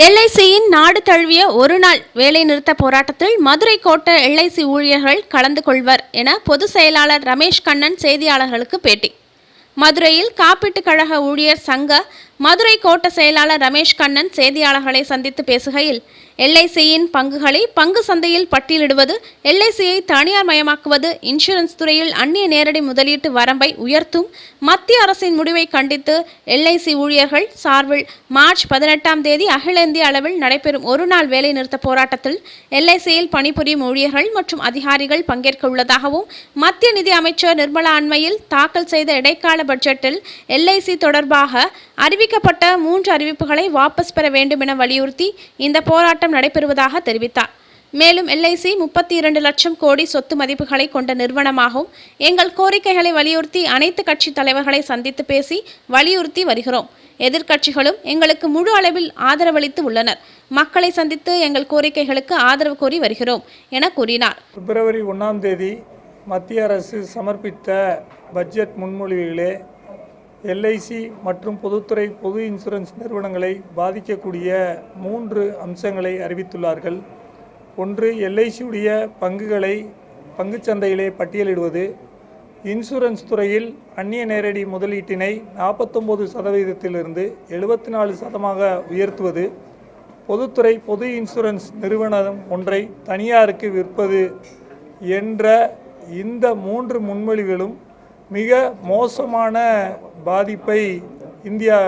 எல்ஐசியின் நாடு தழுவிய ஒரு நாள் வேலை வேலைநிறுத்த போராட்டத்தில் மதுரை கோட்ட எல்ஐசி ஊழியர்கள் கலந்து கொள்வர் என பொதுச் செயலாளர் ரமேஷ் கண்ணன் செய்தியாளர்களுக்கு பேட்டி. மதுரையில் காப்பீட்டுக் கழக ஊழியர் சங்க மதுரை கோட்ட செயலாளர் ரமேஷ் கண்ணன் செய்தியாளர்களை சந்தித்து பேசுகையில் எல்ஐசியின் பங்குகளை பங்கு சந்தையில் பட்டியலிடுவது எல்ஐசியை தனியார் மயமாக்குவது இன்சூரன்ஸ் துறையில் அந்நிய நேரடி முதலீட்டு வரம்பை உயர்த்தும் மத்திய அரசின் முடிவை கண்டித்து எல்ஐசி ஊழியர்கள் சார்பில் மார்ச் பதினெட்டாம் தேதி அகில இந்திய அளவில் நடைபெறும் ஒருநாள் வேலைநிறுத்த போராட்டத்தில் எல்ஐசியில் பணிபுரியும் ஊழியர்கள் மற்றும் அதிகாரிகள் பங்கேற்க உள்ளதாகவும் மத்திய நிதி அமைச்சர் நிர்மலா அண்மையில் தாக்கல் செய்த இடைக்கால பட்ஜெட்டில் எல்ஐசி தொடர்பாக அறிவிக்கப்பட்ட மூன்று அறிவிப்புகளை வாபஸ் பெற வேண்டும் என வலியுறுத்தி இந்த போராட்டம் நடைபெறுவதாக தெரிவித்தார். மேலும் எல்ஐசி முப்பத்தி இரண்டு லட்சம் கோடி சொத்து மதிப்புகளை கொண்ட நிறுவனமாகும் எங்கள் கோரிக்கைகளை வலியுறுத்தி அனைத்து கட்சி தலைவர்களை சந்தித்து பேசி வலியுறுத்தி வருகிறோம். எதிர்க்கட்சிகளும் எங்களுக்கு முழு அளவில் ஆதரவளித்து உள்ளனர். மக்களை சந்தித்து எங்கள் கோரிக்கைகளுக்கு ஆதரவு கோரி வருகிறோம் என கூறினார். பிப்ரவரி ஒன்றாம் தேதி மத்திய அரசு சமர்ப்பித்த பட்ஜெட் முன்மொழிவுகளே எல்ஐசி மற்றும் பொதுத்துறை பொது இன்சூரன்ஸ் நிறுவனங்களை பாதிக்கக்கூடிய மூன்று அம்சங்களை அறிவித்துள்ளார்கள். ஒன்று எல்ஐசியுடைய பங்குகளை பங்குச்சந்தையிலே பட்டியலிடுவது. இன்சூரன்ஸ் துறையில் அந்நிய நேரடி முதலீட்டினை நாற்பத்தொம்போது சதவீதத்திலிருந்து எழுபத்தி நாலு சதமாக உயர்த்துவது. பொதுத்துறை பொது இன்சூரன்ஸ் நிறுவனம் ஒன்றை தனியாருக்கு விற்பது என்ற இந்த மூன்று முன்மொழிவுகளும் மிக மோசமான பாதிப்பை இந்தியா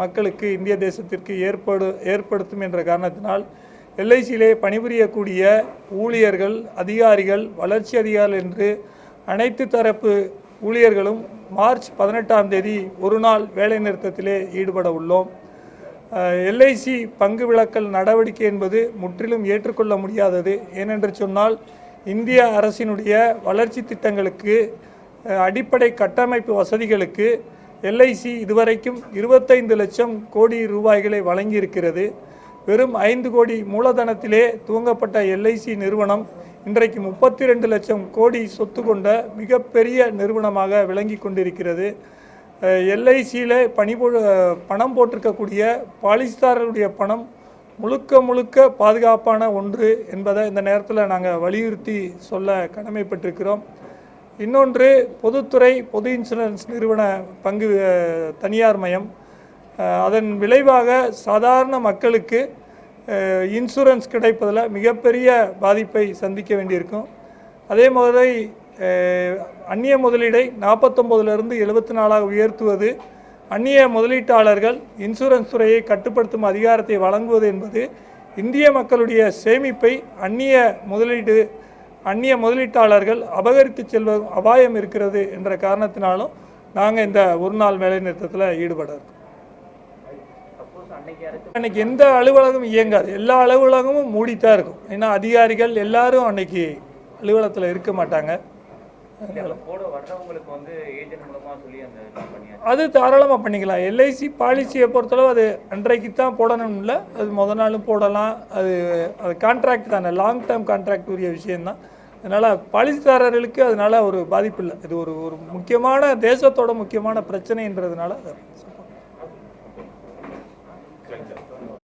மக்களுக்கு இந்திய தேசத்திற்கு ஏற்படு ஏற்படுத்தும் என்ற காரணத்தினால் எல்ஐசியிலே பணிபுரியக்கூடிய ஊழியர்கள் அதிகாரிகள் வளர்ச்சி அதிகாரிகள் என்று அனைத்து தரப்பு ஊழியர்களும் மார்ச் பதினெட்டாம் தேதி ஒரு நாள் வேலைநிறுத்தத்திலே ஈடுபட உள்ளோம். எல்ஐசி பங்கு விளக்கல் நடவடிக்கை என்பது முற்றிலும் ஏற்றுக்கொள்ள முடியாதது. ஏனென்று சொன்னால் இந்திய அரசினுடைய வளர்ச்சி திட்டங்களுக்கு அடிப்படை கட்டமைப்பு வசதிகளுக்கு எல்ஐசி இதுவரைக்கும் இருபத்தைந்து லட்சம் கோடி ரூபாய்களை வழங்கியிருக்கிறது. வெறும் ஐந்து கோடி மூலதனத்திலே துவங்கப்பட்ட எல்ஐசி நிறுவனம் இன்றைக்கு முப்பத்தி ரெண்டு லட்சம் கோடி சொத்து கொண்ட மிகப்பெரிய நிறுவனமாக விளங்கி கொண்டிருக்கிறது. எல்ஐசியில் பணி போ பணம் போட்டிருக்கக்கூடிய பாலிசிதாரருடைய பணம் முழுக்க முழுக்க பாதுகாப்பான ஒன்று என்பதை இந்த நேரத்தில் நாங்கள் வலியுறுத்தி சொல்ல கடமைப்பட்டிருக்கிறோம். இன்னொன்று பொதுத்துறை பொது இன்சூரன்ஸ் நிறுவன பங்கு தனியார் மயம். அதன் விளைவாக சாதாரண மக்களுக்கு இன்சூரன்ஸ் கிடைப்பதில் மிகப்பெரிய பாதிப்பை சந்திக்க வேண்டியிருக்கும். அதே மாதிரி அந்நிய முதலீடை நாற்பத்தொம்போதுலேருந்து எழுபத்தி நாலாக உயர்த்துவது அந்நிய முதலீட்டாளர்கள் இன்சூரன்ஸ் துறையை கட்டுப்படுத்தும் அதிகாரத்தை வழங்குவது என்பது இந்திய மக்களுடைய சேமிப்பை அந்நிய முதலீடு அந்நிய முதலீட்டாளர்கள் அபகரித்து செல்வதும் அபாயம் இருக்கிறது என்ற காரணத்தினாலும் நாங்கள் இந்த ஒரு நாள் வேலை நிறுத்தத்தில் ஈடுபட இருக்கோம் அன்னைக்கு எந்த அலுவலகமும் இயங்காது. எல்லா அலுவலகமும் மூடித்தான் இருக்கும். ஏன்னா அதிகாரிகள் எல்லாரும் அன்னைக்கு அலுவலகத்தில் இருக்க மாட்டாங்க. அது தாராளமாக பண்ணிக்கலாம். எல்ஐசி பாலிசியை பொறுத்தளவு அது அன்றைக்கு தான் போடணும் இல்லை. அது முத நாளும் போடலாம். அது அது கான்ட்ராக்ட் தானே. லாங் டேர்ம் கான்ட்ராக்ட் உரிய விஷயம்தான். அதனால் பாலிசிதாரர்களுக்கு அதனால ஒரு பாதிப்பு இல்லை. இது ஒரு ஒரு முக்கியமான தேசத்தோட முக்கியமான பிரச்சனைன்றதுனால